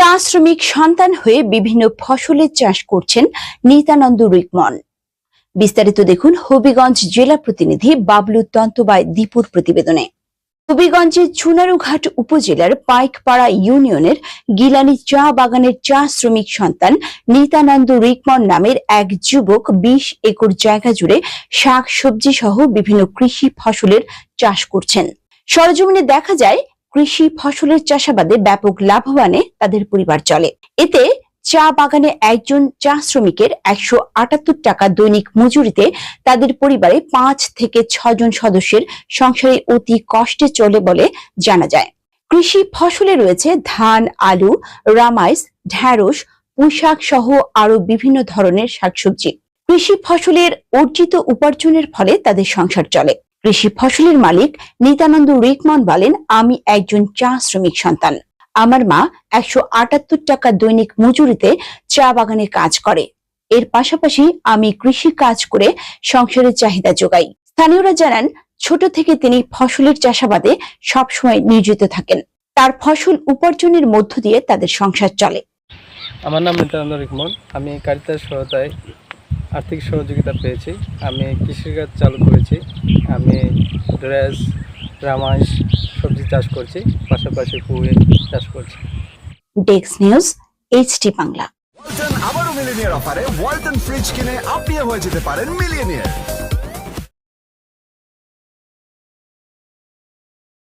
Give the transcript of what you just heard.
চা শ্রমিক সন্তান হয়ে বিভিন্ন ফসলের চাষ করছেন নিতানন্দ রিকমন। বিস্তারিত দেখুন হবিগঞ্জ জেলা প্রতিনিধি বাবলু তন্তবাই দীপুর প্রতিবেদনে। হবিগঞ্জের চুনারুঘাট উপজেলার পাইকপাড়া ইউনিয়নের গিলানি চা বাগানের চা শ্রমিক সন্তান নিতানন্দ রিকমন নামের এক যুবক বিশ একর জায়গা জুড়ে শাক সবজি সহ বিভিন্ন কৃষি ফসলের চাষ করছেন। সরজমিনে দেখা যায় কৃষি ফসলের চাষাবাদে ব্যাপক লাভবানে তাদের পরিবার চলে। এতে চা বাগানে একজন চা শ্রমিকের একশো আটাত্তর টাকা দৈনিক মজুরিতে তাদের পরিবারে পাঁচ থেকে ছজন সদস্যের সংসারে অতি কষ্টে চলে বলে জানা যায়। কৃষি ফসলে রয়েছে ধান, আলু, রামাইস, ঢ্যাঁড়স, পুঁইশাক সহ আরও বিভিন্ন ধরনের শাকসবজি। কৃষি ফসলের অর্জিত উপার্জনের ফলে তাদের সংসার চলে। কৃষি ফসলের মালিক নিতানন্দ রিকমন বলেন, আমি একজন চা শ্রমিক সন্তান। আমার মা একশো আটাত্তর টাকা দৈনিক মজুরিতে চা বাগানে কাজ করে। এর পাশাপাশি আমি কৃষি কাজ করে সংসারের চাহিদা যোগাই। স্থানীয়রা জানান, ছোট থেকে তিনি ফসলের চাষাবাদে সবসময় নিয়োজিত থাকেন। তার ফসল উপার্জনের মধ্য দিয়ে তাদের সংসার চলে। আমার নাম নিত্যানন্দ রিকমন। আমি কারিতার সহায়তায় আর্থিক সহযোগিতা পেয়েছি। আমি কৃষিকাজ চালু করেছি। আমি ড্রেস রামাইশ সবজি চাষ করছি পাশাপাশি পুয়ে চাষ করছি। ডেক্স নিউজ এইচটি বাংলা ওয়ালটন আবারও মিলিনিয়ার অফারে ওয়ালটন ফ্রিজ কিনে আপনিও হয়ে যেতে পারেন মিলিয়নিয়ার